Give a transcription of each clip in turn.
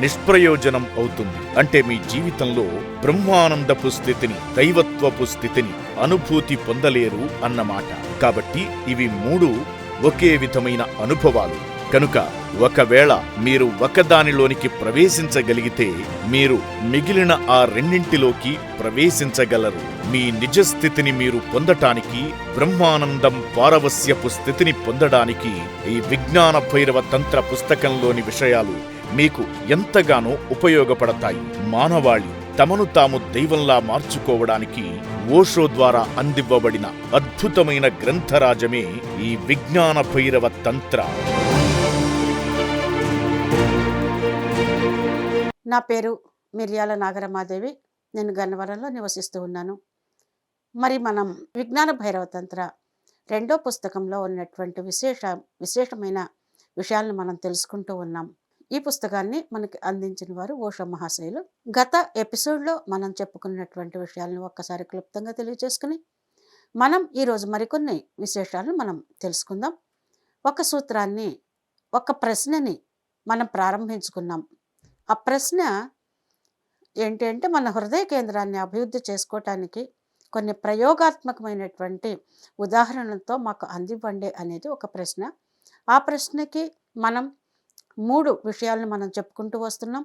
నిష్ప్రయోజనం అవుతుంది. అంటే మీ జీవితంలో బ్రహ్మానందపు స్థితిని దైవత్వపు స్థితిని అనుభూతి పొందలేరు అన్నమాట. కాబట్టి ఇవి మూడు ఒకే విధమైన అనుభవాలు. కనుక ఒకవేళ మీరు ఒకదానిలోనికి ప్రవేశించగలిగితే మీరు మిగిలిన ఆ రెండింటిలోకి ప్రవేశించగలరు. మీ నిజ స్థితిని మీరు పొందటానికి బ్రహ్మానందం పారవస్యపు స్థితిని పొందడానికి ఈ విజ్ఞాన భైరవ తంత్ర పుస్తకంలోని విషయాలు మీకు ఎంతగానో ఉపయోగపడతాయి. మానవాళి తమను తాము దైవంలా మార్చుకోవడానికి ఓషో ద్వారా అందివ్వబడిన అద్భుతమైన గ్రంథరాజమే ఈ విజ్ఞాన భైరవ తంత్ర. నా పేరు మిర్యాల నాగరమాదేవి. నేను గన్నవరంలో నివసిస్తూ ఉన్నాను. మరి మనం విజ్ఞాన భైరవ తంత్ర రెండో పుస్తకంలో ఉన్నటువంటి విశేష విశేషమైన విషయాలను మనం తెలుసుకుంటూ ఉన్నాం. ఈ పుస్తకాన్ని మనకి అందించిన వారు ఓషో మహాశయులు. గత ఎపిసోడ్లో మనం చెప్పుకున్నటువంటి విషయాలను ఒక్కసారి క్లుప్తంగా తెలియజేసుకుని మనం ఈరోజు మరికొన్ని విశేషాలను మనం తెలుసుకుందాం. ఒక సూత్రాన్ని ఒక ప్రశ్నని మనం ప్రారంభించుకున్నాం ఆ ప్రశ్న ఏంటి అంటే మన హృదయ కేంద్రాన్ని అభివృద్ధి చేసుకోవటానికి కొన్ని ప్రయోగాత్మకమైనటువంటి ఉదాహరణలతో మాకు అందివ్వండి అనేది ఒక ప్రశ్న. ఆ ప్రశ్నకి మనం మూడు విషయాలను మనం చెప్పుకుంటూ వస్తున్నాం.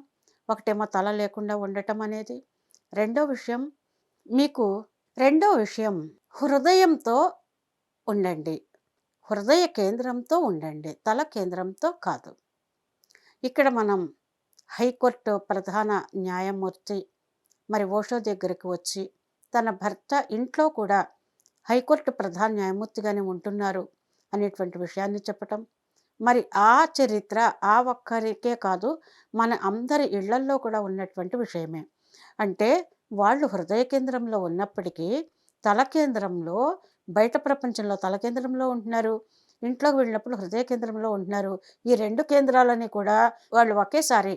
ఒకటేమో తల లేకుండా ఉండటం అనేది. రెండో విషయం మీకు రెండో విషయం హృదయంతో ఉండండి. హృదయ కేంద్రంతో ఉండండి. తల కేంద్రంతో కాదు. ఇక్కడ మనం హైకోర్టు ప్రధాన న్యాయమూర్తి మరి ఓషో దగ్గరికి వచ్చి తన భర్త ఇంట్లో కూడా హైకోర్టు ప్రధాన న్యాయమూర్తిగానే ఉంటున్నారు అనేటువంటి విషయాన్ని చెప్పటం మరి ఆ చరిత్ర ఆ ఒక్కరికే కాదు మన అందరి ఇళ్ళల్లో కూడా ఉన్నటువంటి విషయమే. అంటే వాళ్ళు హృదయ కేంద్రంలో ఉన్నప్పటికీ తల కేంద్రంలో బయట ప్రపంచంలో తల కేంద్రంలో ఉంటున్నారు. ఇంట్లోకి వెళ్ళినప్పుడు హృదయ కేంద్రంలో ఉంటున్నారు. ఈ రెండు కేంద్రాలని కూడా వాళ్ళు ఒకేసారి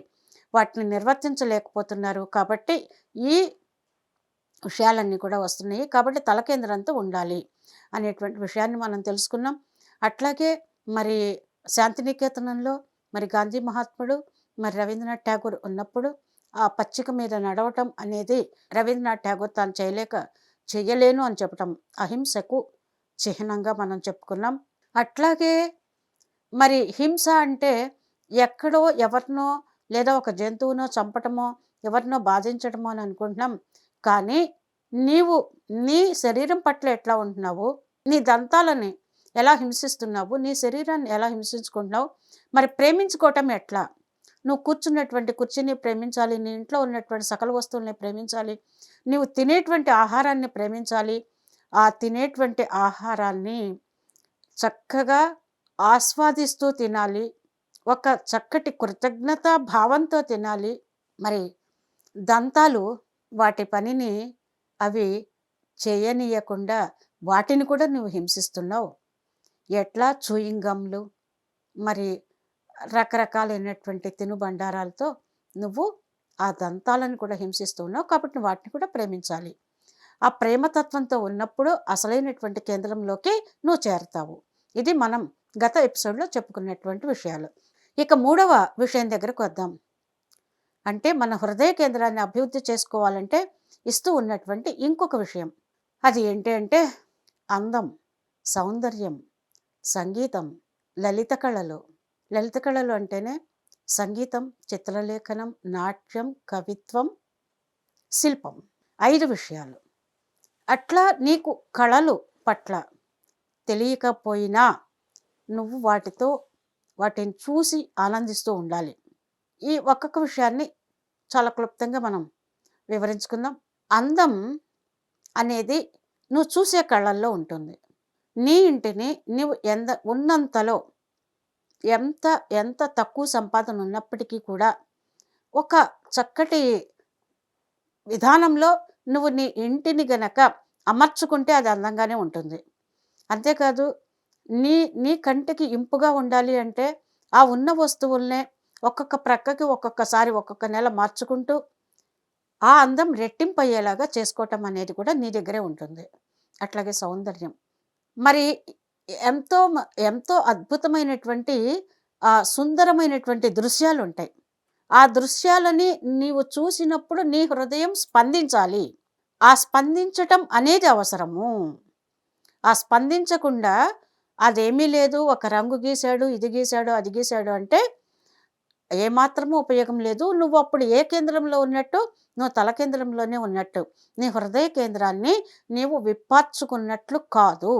వాటిని నిర్వర్తించలేకపోతున్నారు. కాబట్టి ఈ విషయాలన్నీ కూడా వస్తున్నాయి. కాబట్టి తల కేంద్రంతో ఉండాలి అనేటువంటి విషయాన్ని మనం తెలుసుకున్నాం. అట్లాగే మరి శాంతినికేతనంలో మరి గాంధీ మహాత్ముడు మరి రవీంద్రనాథ్ ఠాగూర్ ఉన్నప్పుడు ఆ పచ్చిక మీద నడవటం అనేది రవీంద్రనాథ్ ఠాగూర్ తాను చేయలేక చేయలేను అని చెప్పటం అహింసకు చిహ్నంగా మనం చెప్పుకున్నాం. అట్లాగే మరి హింస అంటే ఎక్కడో ఎవరినో లేదా ఒక జంతువునో చంపటమో ఎవరినో బాధించటమో అని అనుకుంటున్నాం. కానీ నీవు నీ శరీరం పట్ల ఎట్లా ఉంటున్నావు? నీ దంతాలని ఎలా హింసిస్తున్నావు? నీ శరీరాన్ని ఎలా హింసించుకుంటున్నావు? మరి ప్రేమించుకోవటం ఎట్లా? నువ్వు కూర్చున్నటువంటి కుర్చీని ప్రేమించాలి నీ ఇంట్లో ఉన్నటువంటి సకల వస్తువుల్ని ప్రేమించాలి నువ్వు తినేటువంటి ఆహారాన్ని ప్రేమించాలి. ఆ తినేటువంటి ఆహారాన్ని చక్కగా ఆస్వాదిస్తూ తినాలి. ఒక చక్కటి కృతజ్ఞత భావంతో తినాలి. మరి దంతాలు వాటి పనిని అవి చేయనీయకుండా వాటిని కూడా నువ్వు హింసిస్తున్నావు. ఎట్లా చూయింగంలు? మరి రకరకాలైనటువంటి తినుబండారాలతో నువ్వు ఆ దంతాలను కూడా హింసిస్తూ ఉన్నావు కాబట్టి వాటిని కూడా ప్రేమించాలి. ఆ ప్రేమతత్వంతో ఉన్నప్పుడు అసలైనటువంటి కేంద్రంలోకి నువ్వు చేరతావు. ఇది మనం గత ఎపిసోడ్లో చెప్పుకున్నటువంటి విషయాలు. ఇక మూడవ విషయం దగ్గరకు వద్దాం. అంటే మన హృదయ కేంద్రాన్ని అభివృద్ధి చేసుకోవాలంటే ఇస్తూ ఉన్నటువంటి ఇంకొక విషయం. అది ఏంటి అంటే అందం సౌందర్యం సంగీతం లలిత కళలు. లలిత కళలు అంటేనే సంగీతం చిత్రలేఖనం నాట్యం కవిత్వం శిల్పం ఐదు విషయాలు. అట్లా నీకు కళలు పట్ల తెలియకపోయినా నువ్వు వాటితో వాటిని చూసి ఆనందిస్తూ ఉండాలి. ఈ ఒక్కొక్క విషయాన్ని చాలా క్లుప్తంగా మనం వివరించుకుందాం. అందం అనేది నువ్వు చూసే కళల్లో ఉంటుంది. నీ ఇంటిని నువ్వు ఎంత ఉన్నంతలో ఎంత ఎంత తక్కువ సంపాదన ఉన్నప్పటికీ కూడా ఒక చక్కటి విధానంలో నువ్వు నీ ఇంటిని గనక అమర్చుకుంటే అది అందంగానే ఉంటుంది. అంతేకాదు నీ నీ కంటికి ఇంపుగా ఉండాలి అంటే ఆ ఉన్న వస్తువుల్నే ఒక్కొక్క ప్రక్కకి ఒక్కొక్కసారి ఒక్కొక్క నెల మార్చుకుంటూ ఆ అందం రెట్టింపయ్యేలాగా చేసుకోవటం అనేది కూడా నీ దగ్గరే ఉంటుంది. అట్లాగే సౌందర్యం. మరి ఎంతో ఎంతో అద్భుతమైనటువంటి సుందరమైనటువంటి దృశ్యాలు ఉంటాయి ఆ దృశ్యాలని నీవు చూసినప్పుడు నీ హృదయం స్పందించాలి. ఆ స్పందించటం అనేది అవసరము. ఆ స్పందించకుండా అదేమీ లేదు ఒక రంగు గీశాడు ఇది గీశాడు అది గీశాడు అంటే ఏమాత్రము ఉపయోగం లేదు. నువ్వు అప్పుడు ఏ కేంద్రంలో ఉన్నట్టు నువ్వు తల కేంద్రంలోనే ఉన్నట్టు. నీ హృదయ కేంద్రాన్ని నీవు విప్పార్చుకున్నట్లు కాదు.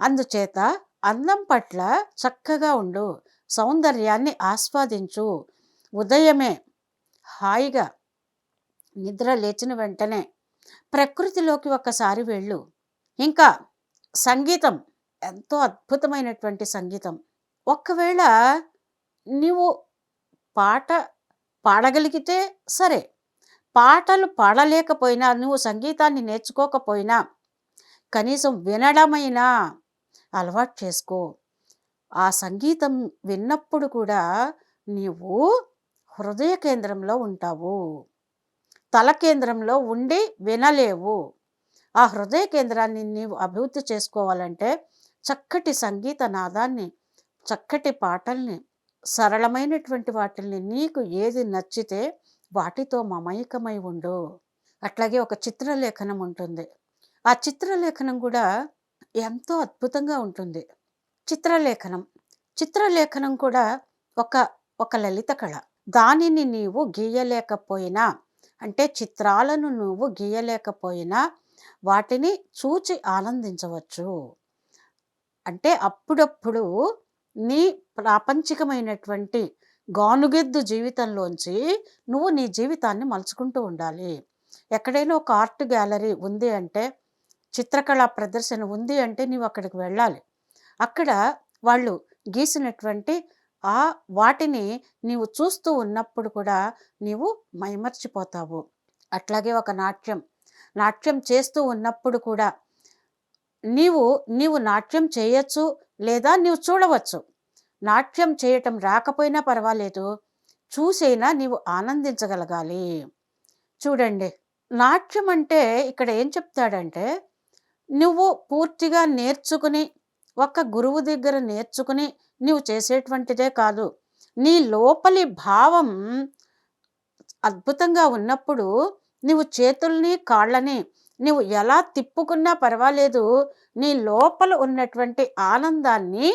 అందుచేత అందం పట్ల చక్కగా ఉండు సౌందర్యాన్ని ఆస్వాదించు. ఉదయమే హాయిగా నిద్ర లేచిన వెంటనే ప్రకృతిలోకి ఒక్కసారి వెళ్ళు. ఇంకా సంగీతం ఎంతో అద్భుతమైనటువంటి సంగీతం. ఒకవేళ నీవు పాట పాడగలిగితే సరే పాటలు పాడలేకపోయినా నువ్వు సంగీతాన్ని నేర్చుకోకపోయినా కనీసం వినడమైనా అలవాటు చేసుకో. ఆ సంగీతం విన్నప్పుడు కూడా నీవు హృదయ కేంద్రంలో ఉంటావు. తల కేంద్రంలో ఉండి వినలేవు. ఆ హృదయ కేంద్రాన్ని నీవు అభివృద్ధి చేసుకోవాలంటే చక్కటి సంగీత నాదాన్ని చక్కటి పాటల్ని సరళమైనటువంటి వాటిల్ని నీకు ఏది నచ్చితే వాటితో మమైకమై ఉండు. అట్లాగే ఒక చిత్రలేఖనం ఉంటుంది. ఆ చిత్రలేఖనం కూడా ఎంతో అద్భుతంగా ఉంటుంది. చిత్రలేఖనం. చిత్రలేఖనం కూడా ఒక ఒక లలిత కళ. దానిని నీవు గీయలేకపోయినా అంటే చిత్రాలను నువ్వు గీయలేకపోయినా వాటిని చూచి ఆనందించవచ్చు. అంటే అప్పుడప్పుడు నీ ప్రాపంచికమైనటువంటి గానుగెద్దు జీవితంలోంచి నువ్వు నీ జీవితాన్ని మలుచుకుంటూ ఉండాలి. ఎక్కడైనా ఒక ఆర్ట్ గ్యాలరీ ఉంది అంటే చిత్రకళా ప్రదర్శన ఉంది అంటే నీవు అక్కడికి వెళ్ళాలి. అక్కడ వాళ్ళు గీసినటువంటి ఆ వాటిని నీవు చూస్తూ ఉన్నప్పుడు కూడా నీవు మైమర్చిపోతావు. అట్లాగే ఒక నాట్యం. నాట్యం చేస్తూ ఉన్నప్పుడు కూడా నీవు నీవు నాట్యం చేయొచ్చు లేదా నీవు చూడవచ్చు. నాట్యం చేయటం రాకపోయినా పర్వాలేదు. చూసైనా నీవు ఆనందించగలగాలి. చూడండి. నాట్యం అంటే ఇక్కడ ఏం చెప్తాడంటే నువ్వు పూర్తిగా నేర్చుకుని ఒక గురువు దగ్గర నేర్చుకుని నువ్వు చేసేటువంటిదే కాదు. నీ లోపలి భావం అద్భుతంగా ఉన్నప్పుడు నువ్వు చేతుల్ని కాళ్ళని నువ్వు ఎలా తిప్పుకున్నా పర్వాలేదు. నీ లోపల ఉన్నటువంటి ఆనందాన్ని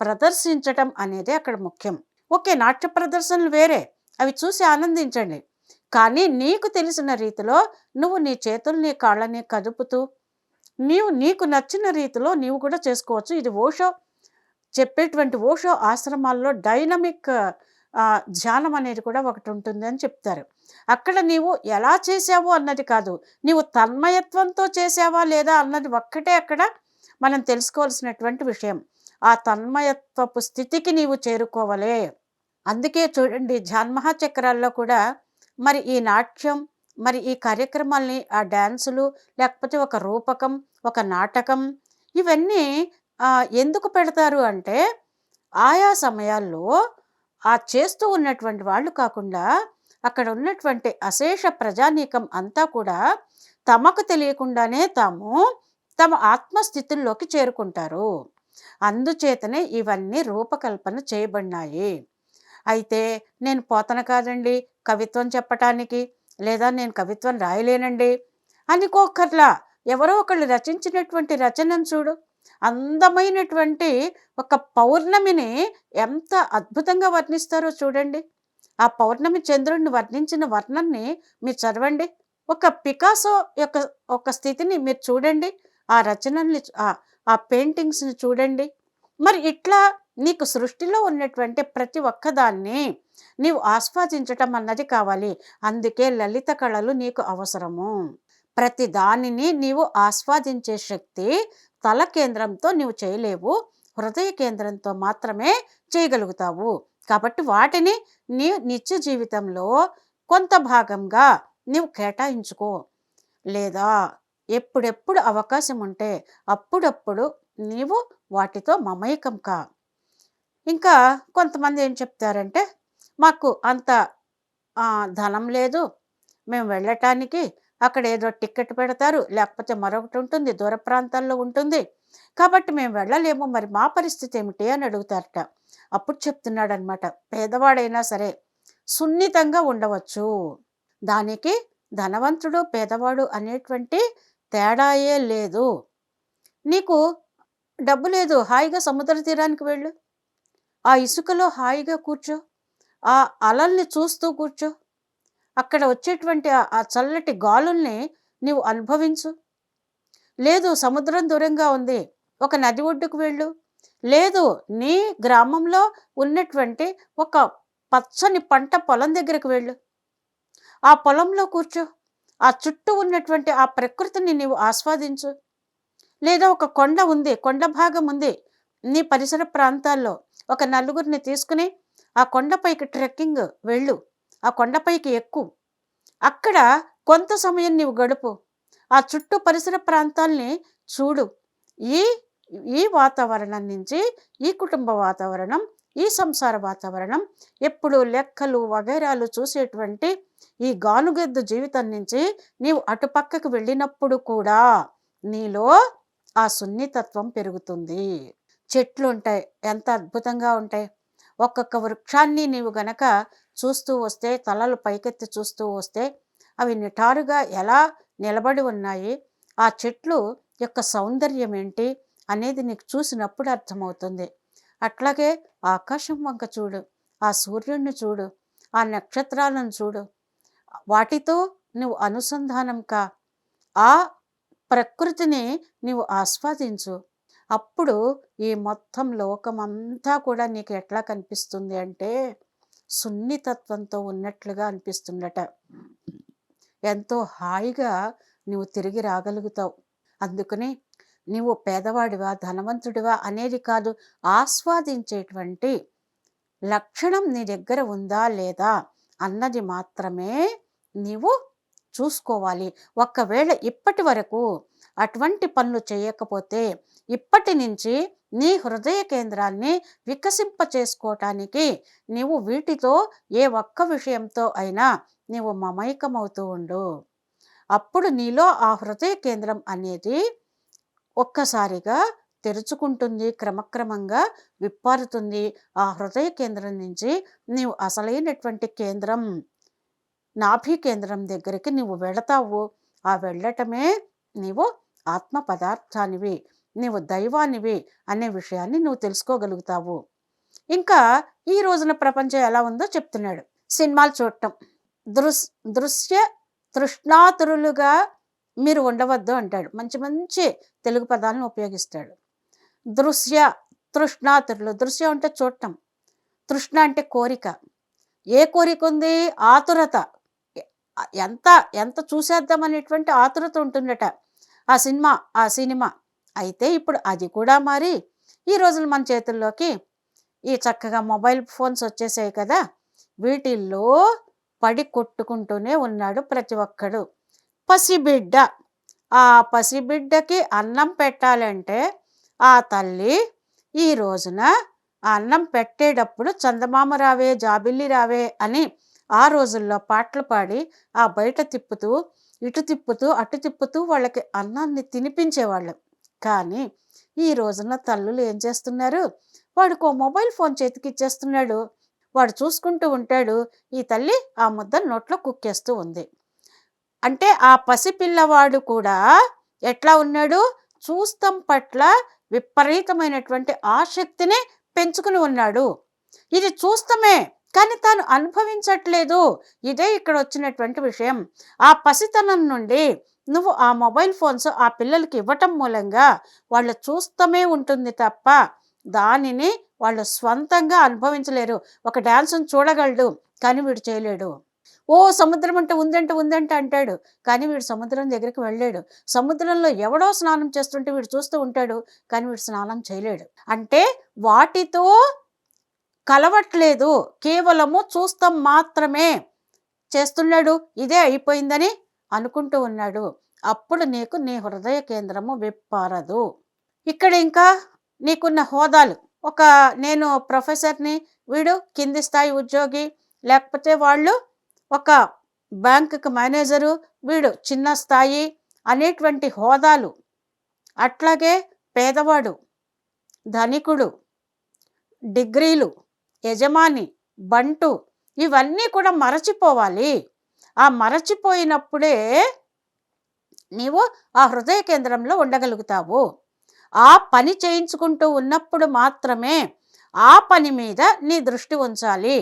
ప్రదర్శించటం అనేది అక్కడ ముఖ్యం. ఓకే నాట్య ప్రదర్శనలు వేరే అవి చూసి ఆనందించండి. కానీ నీకు తెలిసిన రీతిలో నువ్వు నీ చేతుల్ని కాళ్ళని కదుపుతూ నీవు నీకు నచ్చిన రీతిలో నీవు కూడా చేసుకోవచ్చు. ఇది ఓషో చెప్పేటువంటి ఓషో ఆశ్రమాల్లో డైనమిక్ ధ్యానం అనేది కూడా ఒకటి ఉంటుంది అని చెప్తారు. అక్కడ నీవు ఎలా చేసావు అన్నది కాదు. నీవు తన్మయత్వంతో చేసావా లేదా అన్నది ఒక్కటే అక్కడ మనం తెలుసుకోవాల్సినటువంటి విషయం. ఆ తన్మయత్వపు స్థితికి నీవు చేరుకోవలే. అందుకే చూడండి జాన్మహాచక్రాల్లో కూడా మరి ఈ నాట్యం మరి ఈ కార్యక్రమాల్ని ఆ డ్యాన్సులు లేకపోతే ఒక రూపకం ఒక నాటకం. ఇవన్నీ ఎందుకు పెడతారు అంటే ఆయా సమయాల్లో ఆ చేస్తూ ఉన్నటువంటి వాళ్ళు కాకుండా అక్కడ ఉన్నటువంటి అశేష ప్రజానీకం అంతా కూడా తమకు తెలియకుండానే తాము తమ ఆత్మస్థితుల్లోకి చేరుకుంటారు. అందుచేతనే ఇవన్నీ రూపకల్పన చేయబడినాయి. అయితే నేను పోతన కాదండి కవిత్వం చెప్పటానికి లేదా నేను కవిత్వం రాయలేనండి అనుకోకర్లా ఎవరో ఒకళ్ళు రచించినటువంటి రచనను చూడు. అందమైనటువంటి ఒక పౌర్ణమిని ఎంత అద్భుతంగా వర్ణిస్తారో చూడండి. ఆ పౌర్ణమి చంద్రుడిని వర్ణించిన వర్ణన్ని మీరు చదవండి. ఒక పికాసో యొక్క ఒక స్థితిని మీరు చూడండి. ఆ రచనల్ని ఆ పెయింటింగ్స్ని చూడండి. మరి ఇట్లా నీకు సృష్టిలో ఉన్నటువంటి ప్రతి ఒక్కదాన్ని నీవు ఆస్వాదించటం అన్నది కావాలి. అందుకే లలిత కళలు నీకు అవసరము. ప్రతి దానిని నీవు ఆస్వాదించే శక్తి తల కేంద్రంతో నీవు చేయలేవు హృదయ కేంద్రంతో మాత్రమే చేయగలుగుతావు. కాబట్టి వాటిని నీ నిత్య జీవితంలో కొంత భాగంగా నీవు కేటాయించుకో. లేదా ఎప్పుడెప్పుడు అవకాశం ఉంటే అప్పుడప్పుడు నీవు వాటితో మమేకం కా. ఇంకా కొంతమంది ఏం చెప్తారంటే మాకు అంత ధనం లేదు మేము వెళ్ళటానికి అక్కడ ఏదో టికెట్ పెడతారు లేకపోతే మరొకటి ఉంటుంది దూర ప్రాంతాల్లో ఉంటుంది. కాబట్టి మేము వెళ్ళలేము మరి మా పరిస్థితి ఏమిటి అని అడుగుతారట. అప్పుడు చెప్తున్నాడనమాట పేదవాడైనా సరే సున్నితంగా ఉండవచ్చు. దానికి ధనవంతుడు పేదవాడు అనేటువంటి తేడాయే లేదు. నీకు డబ్బు లేదు హాయిగా సముద్ర తీరానికి వెళ్ళు. ఆ ఇసుకలో హాయిగా కూర్చో. ఆ అలల్ని చూస్తూ కూర్చో. అక్కడ వచ్చేటువంటి ఆ- చల్లటి గాలుల్ని నీవు అనుభవించు. లేదు సముద్రం దూరంగా ఉంది ఒక నది ఒడ్డుకు వెళ్ళు. లేదు నీ గ్రామంలో ఉన్నటువంటి ఒక పచ్చని పంట పొలం దగ్గరకు వెళ్ళు. ఆ పొలంలో కూర్చో. ఆ చుట్టూ ఉన్నటువంటి ఆ ప్రకృతిని నీవు ఆస్వాదించు. లేదా ఒక కొండ ఉంది కొండ భాగం ఉంది నీ పరిసర ప్రాంతాల్లో ఒక నలుగురిని తీసుకుని ఆ కొండపైకి ట్రెక్కింగ్ వెళ్ళు. ఆ కొండపైకి ఎక్కు. అక్కడ కొంత సమయం నీవు గడుపు. ఆ చుట్టూ పరిసర ప్రాంతాల్ని చూడు. ఈ ఈ వాతావరణం నుంచి ఈ కుటుంబ వాతావరణం ఈ సంసార వాతావరణం ఎప్పుడు లెక్కలు వగైరాలు చూసేటువంటి ఈ గానుగెద్దు జీవితం నుంచి నీవు అటుపక్కకు వెళ్ళినప్పుడు కూడా నీలో ఆ సున్నితత్వం పెరుగుతుంది. చెట్లు ఉంటాయి ఎంత అద్భుతంగా ఉంటాయి. ఒక్కొక్క వృక్షాన్ని నీవు గనక చూస్తూ వస్తే తలలు పైకెత్తి చూస్తూ వస్తే అవి నిటారుగా ఎలా నిలబడి ఉన్నాయి ఆ చెట్లు యొక్క సౌందర్యం ఏంటి అనేది నీకు చూసినప్పుడు అర్థమవుతుంది. అట్లాగే ఆకాశం వంక చూడు ఆ సూర్యుడిని చూడు ఆ నక్షత్రాలను చూడు. వాటితో నువ్వు అనుసంధానం కా. ఆ ప్రకృతిని నీవు ఆస్వాదించు. అప్పుడు ఈ మొత్తం లోకమంతా కూడా నీకు ఎట్లా కనిపిస్తుంది అంటే సున్నితత్వంతో ఉన్నట్లుగా అనిపిస్తుందట. ఎంతో హాయిగా నువ్వు తిరిగి రాగలుగుతావు. అందుకని నీవు పేదవాడివా ధనవంతుడివా అనేది కాదు ఆస్వాదించేటువంటి లక్షణం నీ దగ్గర ఉందా లేదా అన్నది మాత్రమే నీవు చూసుకోవాలి. ఒకవేళ ఇప్పటి వరకు అటువంటి పనులు చేయకపోతే ఇప్పటి నుంచి నీ హృదయ కేంద్రాన్ని వికసింప చేసుకోవటానికి నీవు వీటితో ఏ ఒక్క విషయంతో అయినా నీవు మమైకమవుతూ ఉండు. అప్పుడు నీలో ఆ హృదయ కేంద్రం అనేది ఒక్కసారిగా తెరుచుకుంటుంది క్రమక్రమంగా విప్పారుతుంది. ఆ హృదయ కేంద్రం నుంచి నీవు అసలైనటువంటి కేంద్రం నాభి కేంద్రం దగ్గరికి నీవు వెళతావు. ఆ వెళ్ళటమే నీవు ఆత్మ పదార్థానివి. నీవు దైవానివి అనే విషయాన్ని నువ్వు తెలుసుకోగలుగుతావు. ఇంకా ఈ రోజున ప్రపంచం ఎలా ఉందో చెప్తున్నాడు. సినిమాలు చూడటం. దృశ్ దృశ్య తృష్ణాతురులుగా మీరు ఉండవద్దు అంటాడు. మంచి మంచి తెలుగు పదాలను ఉపయోగిస్తాడు. దృశ్య తృష్ణాతురులు. దృశ్యం అంటే చూడటం. తృష్ణ అంటే కోరిక. ఏ కోరిక ఉంది? ఆతురత. ఎంత ఎంత చూసేద్దాం అనేటువంటి ఆతురత ఉంటుందట. ఆ సినిమా ఆ సినిమా. అయితే ఇప్పుడు అది కూడా మరి ఈ రోజులు మన చేతుల్లోకి ఈ చక్కగా మొబైల్ ఫోన్స్ వచ్చేసాయి కదా. వీటిల్లో పడి కొట్టుకుంటూనే ఉన్నాడు ప్రతి ఒక్కడు. పసిబిడ్డ ఆ పసిబిడ్డకి అన్నం పెట్టాలంటే ఆ తల్లి ఈ రోజున అన్నం పెట్టేటప్పుడు చందమామ రావే జాబిల్లి రావే అని ఆ రోజుల్లో పాటలు పాడి ఆ బయట తిప్పుతూ ఇటు తిప్పుతూ అటు తిప్పుతూ వాళ్ళకి అన్నాన్ని తినిపించేవాళ్ళు. కానీ ఈ రోజున తల్లులు ఏం చేస్తున్నారు? వాడికి ఓ మొబైల్ ఫోన్ చేతికి ఇచ్చేస్తున్నాడు. వాడు చూసుకుంటూ ఉంటాడు. ఈ తల్లి ఆ ముద్ద నోట్లో కుక్కేస్తూ ఉంది. అంటే ఆ పసిపిల్లవాడు కూడా ఎట్లా ఉన్నాడు? చూస్తం పట్ల విపరీతమైనటువంటి ఆసక్తిని పెంచుకుని ఉన్నాడు. ఇది చూస్తమే కానీ తాను అనుభవించట్లేదు. ఇదే ఇక్కడ వచ్చినటువంటి విషయం. ఆ పసితనం నుండి నువ్వు ఆ మొబైల్ ఫోన్స్ ఆ పిల్లలకి ఇవ్వటం మూలంగా వాళ్ళు చూస్తమే ఉంటుంది తప్ప దానిని వాళ్ళు స్వంతంగా అనుభవించలేరు. ఒక డ్యాన్స్ను చూడగలడు కానీ వీడు చేయలేడు. ఓ సముద్రం అంటే ఉందంటే ఉందంటే అంటాడు కానీ వీడు సముద్రం దగ్గరికి వెళ్ళాడు సముద్రంలో ఎవడో స్నానం చేస్తుంటే వీడు చూస్తూ ఉంటాడు కానీ వీడు స్నానం చేయలేడు. అంటే వాటితో కలవట్లేదు కేవలము చూస్తాం మాత్రమే చేస్తున్నాడు ఇదే అయిపోయిందని అనుకుంటూ ఉన్నాడు. అప్పుడు నీకు నీ హృదయ కేంద్రము విప్పారదు. ఇక్కడ ఇంకా నీకున్న హోదాలు. ఒక నేను ప్రొఫెసర్ని వీడు కింది స్థాయి ఉద్యోగి లేకపోతే వాళ్ళు ఒక బ్యాంకుకి మేనేజరు వీడు చిన్న స్థాయి అనేటువంటి హోదాలు. అట్లాగే పేదవాడు ధనికుడు డిగ్రీలు యజమాని బంటు ఇవన్నీ కూడా మరచిపోవాలి. ఆ మరచిపోయినప్పుడే నీవు ఆ హృదయ కేంద్రంలో ఉండగలుగుతావు. ఆ పని చేయించుకుంటూ ఉన్నప్పుడు మాత్రమే ఆ పని మీద నీ దృష్టి ఉంచాలి.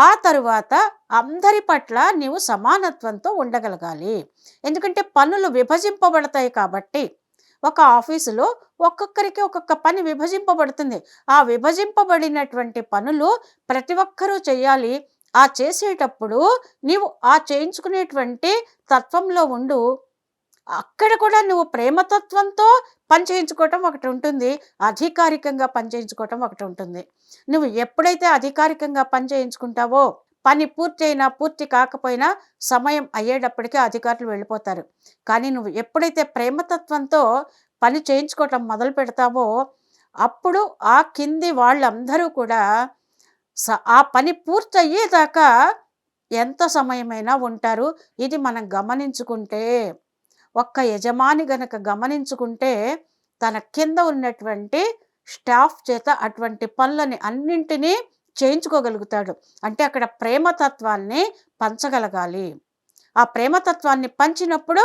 ఆ తరువాత అందరి పట్ల నీవు సమానత్వంతో ఉండగలగాలి. ఎందుకంటే పనులు విభజింపబడతాయి కాబట్టి ఒక ఆఫీసులో ఒక్కొక్కరికి ఒక్కొక్క పని విభజింపబడుతుంది. ఆ విభజింపబడినటువంటి పనులు ప్రతి ఒక్కరూ చేయాలి. ఆ చేసేటప్పుడు నీవు ఆ చేయించుకునేటువంటి తత్వంలో ఉండు. అక్కడ కూడా నువ్వు ప్రేమతత్వంతో పని చేయించుకోవటం ఒకటి ఉంటుంది. అధికారికంగా పని చేయించుకోవటం ఒకటి ఉంటుంది. నువ్వు ఎప్పుడైతే అధికారికంగా పని చేయించుకుంటావో పని పూర్తి అయినా పూర్తి కాకపోయినా సమయం అయ్యేటప్పటికీ అధికారులు వెళ్ళిపోతారు. కానీ నువ్వు ఎప్పుడైతే ప్రేమతత్వంతో పని చేయించుకోవటం మొదలు పెడతావో అప్పుడు ఆ కింది వాళ్ళందరూ కూడా ఆ పని పూర్తయ్యేదాకా ఎంత సమయమైనా ఉంటారు. ఇది మనం గమనించుకుంటే ఒక్క యజమాని గనక గమనించుకుంటే తన కింద ఉన్నటువంటి స్టాఫ్ చేత అటువంటి పనులని అన్నింటినీ చేయించుకోగలుగుతాడు. అంటే అక్కడ ప్రేమతత్వాన్ని పంచగలగాలి. ఆ ప్రేమతత్వాన్ని పంచినప్పుడు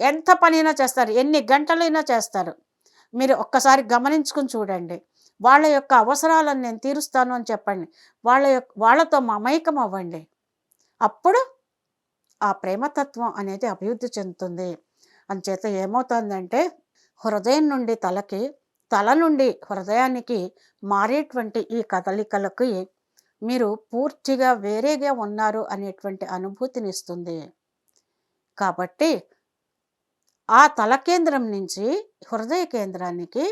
ఎంత పనైనా చేస్తారు ఎన్ని గంటలైనా చేస్తారు. మీరు ఒక్కసారి గమనించుకుని చూడండి. వాళ్ళ యొక్క అవసరాలను నేను తీరుస్తాను అని చెప్పండి. వాళ్ళ యొక్క వాళ్ళతో మమైకం అవ్వండి. అప్పుడు ఆ ప్రేమతత్వం అనేది అభివృద్ధి చెందుతుంది. అంచేత ఏమవుతుందంటే హృదయం నుండి తలకి తల నుండి హృదయానికి మారేటువంటి ఈ కదలికలకి మీరు పూర్తిగా వేరేగా ఉన్నారు అనేటువంటి అనుభూతిని ఇస్తుంది. కాబట్టి ఆ తల కేంద్రం నుంచి హృదయ కేంద్రానికి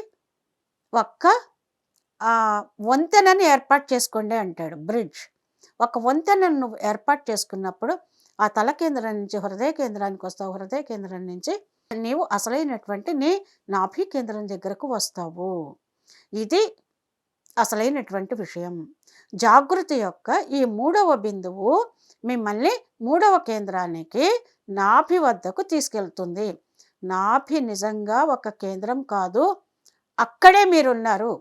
ఒక్క వంతెనని ఏర్పాటు చేసుకోండి అంటాడు బ్రిడ్జ్. ఒక వంతెనను నువ్వు ఏర్పాటు చేసుకున్నప్పుడు ఆ తల కేంద్రం నుంచి హృదయ కేంద్రానికి వస్తావు. హృదయ కేంద్రం నుంచి నీవు అసలైనటువంటి నీ నాభి కేంద్రం దగ్గరకు వస్తావు. ఇది అసలైనటువంటి విషయం. జాగృతి యొక్క ఈ మూడవ బిందువు మిమ్మల్ని మూడవ కేంద్రానికి నాభి వద్దకు తీసుకెళ్తుంది. నాభి నిజంగా ఒక కేంద్రం కాదు. అక్కడే మీరున్నారు.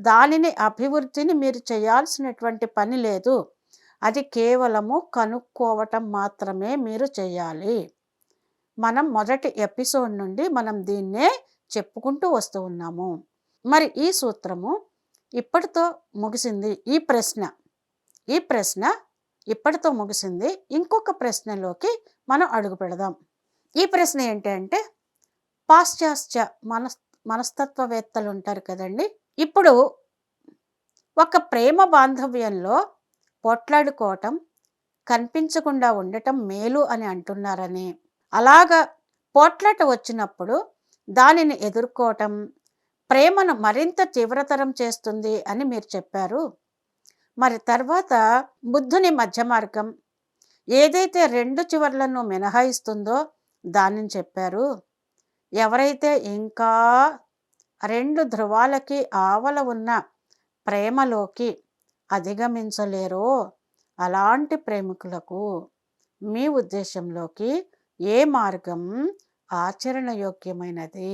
దానిని అభివృద్ధిని మీరు చేయాల్సినటువంటి పని లేదు. అది కేవలము కనుక్కోవటం మాత్రమే మీరు చేయాలి. మనం మొదటి ఎపిసోడ్ నుండి మనం దీన్నే చెప్పుకుంటూ వస్తూ ఉన్నాము. మరి ఈ సూత్రము ఇప్పటితో ముగిసింది ఈ ప్రశ్న. ఈ ప్రశ్న ఇప్పటితో ముగిసింది. ఇంకొక ప్రశ్నలోకి మనం అడుగు పెడదాం. ఈ ప్రశ్న ఏంటి అంటే పాశ్చాత్య మనస్ మనస్తత్వవేత్తలు ఉంటారు కదండి ఇప్పుడు ఒక ప్రేమ బాంధవ్యంలో పొట్లాడుకోవటం కనిపించకుండా ఉండటం మేలు అని అంటున్నారని. అలాగా పోట్లాట వచ్చినప్పుడు దానిని ఎదుర్కోవటం ప్రేమను మరింత తీవ్రతరం చేస్తుంది అని మీరు చెప్పారు. మరి తర్వాత బుద్ధుని మధ్య మార్గం. ఏదైతే రెండు చివర్లను మినహాయిస్తుందో దానిని చెప్పారు. ఎవరైతే ఇంకా రెండు ధ్రువాలకి ఆవల ఉన్న ప్రేమలోకి అధిగమించలేరో అలాంటి ప్రేమికులకు మీ ఉద్దేశంలోకి ఏ మార్గం ఆచరణయోగ్యమైనది?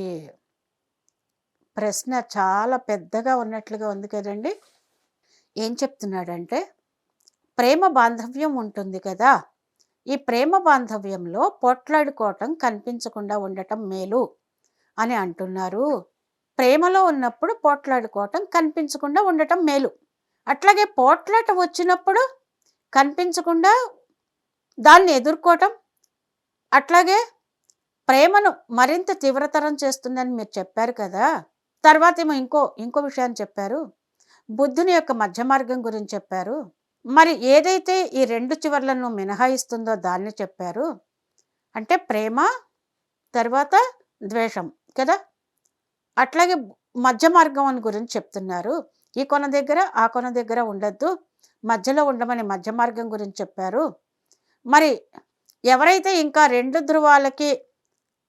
ప్రశ్న చాలా పెద్దగా ఉన్నట్లుగా ఉంది కదండి. ఏం చెప్తున్నాడంటే ప్రేమ బాంధవ్యం ఉంటుంది కదా ఈ ప్రేమ బాంధవ్యంలో పొట్లాడుకోవటం కనిపించకుండా ఉండటం మేలు అని అంటున్నారు. ప్రేమలో ఉన్నప్పుడు పోట్లాడుకోవటం కనిపించకుండా ఉండటం మేలు. అట్లాగే పోట్లాట వచ్చినప్పుడు కనిపించకుండా దాన్ని ఎదుర్కోవటం అట్లాగే ప్రేమను మరింత తీవ్రతరం చేస్తుందని మీరు చెప్పారు కదా! తర్వాత ఏమో ఇంకో ఇంకో విషయాన్ని చెప్పారు. బుద్ధుని యొక్క మధ్య మార్గం గురించి చెప్పారు. మరి ఏదైతే ఈ రెండు చివర్లను మినహాయిస్తుందో దాన్ని చెప్పారు. అంటే ప్రేమ తర్వాత ద్వేషం కదా! అట్లాగే మధ్య మార్గం అని గురించి చెప్తున్నారు. ఈ కొన దగ్గర ఆ కొన దగ్గర ఉండొద్దు. మధ్యలో ఉండమని మధ్య మార్గం గురించి చెప్పారు. మరి ఎవరైతే ఇంకా రెండు ధృవాలకి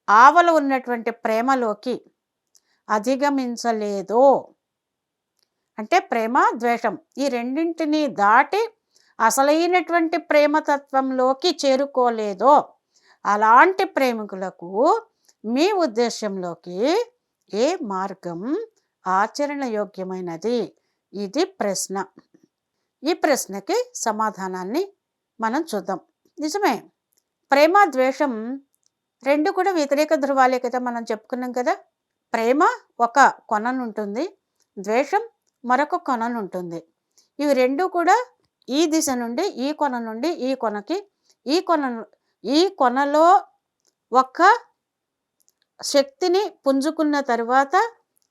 ఆవలు ఉన్నటువంటి ప్రేమలోకి అధిగమించలేదో అంటే ప్రేమ ద్వేషం ఈ రెండింటిని దాటి అసలైనటువంటి ప్రేమతత్వంలోకి చేరుకోలేదో అలాంటి ప్రేమికులకు మీ ఉద్దేశంలోకి ఏ మార్గం ఆచరణయోగ్యమైనది? ఇది ప్రశ్న. ఈ ప్రశ్నకి సమాధానాన్ని మనం చూద్దాం. నిజమే. ప్రేమ ద్వేషం రెండు కూడా వ్యతిరేక ధృవాలే కదా మనం చెప్పుకున్నాం కదా. ప్రేమ ఒక కొననుంటుంది ద్వేషం మరొక కొననుంటుంది. ఇవి రెండు కూడా ఈ దిశ నుండి ఈ కొన నుండి ఈ కొనకి ఈ కొన ఈ కొనలో ఒక శక్తిని పుంజుకున్న తర్వాత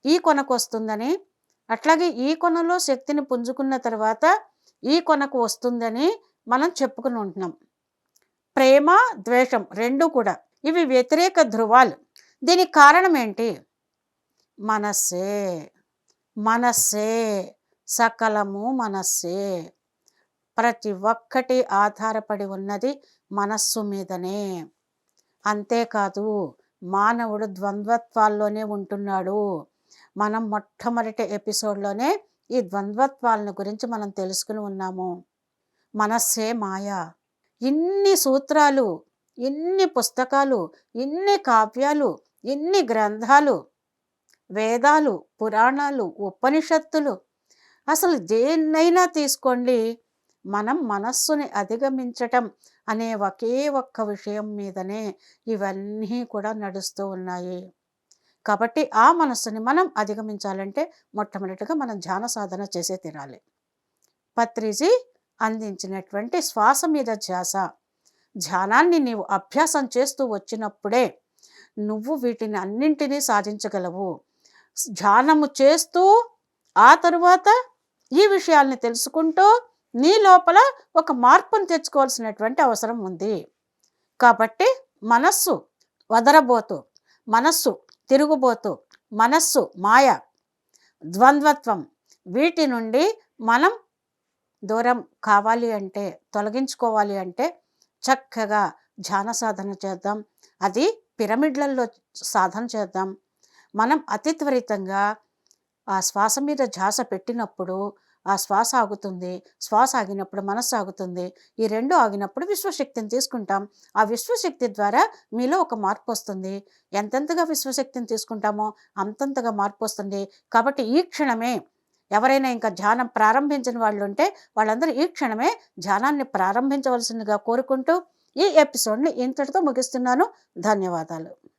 ఈ కొనకు వస్తుందని అట్లాగే ఈ కొనలో శక్తిని పుంజుకున్న తర్వాత ఈ కొనకు వస్తుందని మనం చెప్పుకుని ఉంటున్నాం. ప్రేమ ద్వేషం రెండు కూడా. ఇవి వ్యతిరేక ధృవాలు దీనికి కారణం ఏంటి? మనస్సే. మనస్సే. సకలము మనస్సే. ప్రతి ఒక్కటి ఆధారపడి ఉన్నది మనస్సు మీదనే. అంతేకాదు మానవుడు ద్వంద్వత్వాల్లోనే ఉంటున్నాడు. మనం మొట్టమొదటి ఎపిసోడ్లోనే ఈ ద్వంద్వత్వాలను గురించి మనం తెలుసుకుని ఉన్నాము. మనస్సే మాయ. ఇన్ని సూత్రాలు ఇన్ని పుస్తకాలు ఇన్ని కావ్యాలు ఇన్ని గ్రంథాలు వేదాలు పురాణాలు ఉపనిషత్తులు అసలు దేన్నైనా తీసుకోండి. మనం మనస్సుని అధిగమించటం అనే ఒకే ఒక్క విషయం మీదనే ఇవన్నీ కూడా నడుస్తూ ఉన్నాయి. కాబట్టి ఆ మనస్సుని మనం అధిగమించాలంటే మొట్టమొదటిగా మనం ధ్యాన సాధన చేసే తినాలి పత్రిజీ అందించినటువంటి శ్వాస మీద ధ్యాస. ధ్యానాన్ని నీవు అభ్యాసం చేస్తూ వచ్చినప్పుడే నువ్వు వీటిని అన్నింటినీ సాధించగలవు. ధ్యానము చేస్తూ ఆ తరువాత ఈ విషయాల్ని తెలుసుకుంటూ నీ లోపల ఒక మార్పును తెచ్చుకోవాల్సినటువంటి అవసరం ఉంది. కాబట్టి మనస్సు వదరబోతు మనస్సు తిరుగుబోతు మనస్సు మాయ ద్వంద్వత్వం వీటి నుండి మనం దూరం కావాలి అంటే తొలగించుకోవాలి అంటే చక్కగా ధ్యాన సాధన చేద్దాం. అది పిరమిడ్లలో సాధన చేద్దాం. మనం అతి త్వరితంగా ఆ శ్వాస మీద ధ్యాస పెట్టినప్పుడు ఆ శ్వాస ఆగుతుంది శ్వాస ఆగినప్పుడు మనస్సు ఆగుతుంది. ఈ రెండు ఆగినప్పుడు విశ్వశక్తిని తీసుకుంటాం. ఆ విశ్వశక్తి ద్వారా మీలో ఒక మార్పు వస్తుంది. ఎంతెంతగా విశ్వశక్తిని తీసుకుంటామో అంతంతగా మార్పు వస్తుంది. కాబట్టి ఈ క్షణమే ఎవరైనా ఇంకా ధ్యానం ప్రారంభించిన వాళ్ళు ఉంటే వాళ్ళందరూ ఈ క్షణమే ధ్యానాన్ని ప్రారంభించవలసిందిగా కోరుకుంటూ ఈ ఎపిసోడ్ని ఇంతటితో ముగిస్తున్నాను. ధన్యవాదాలు.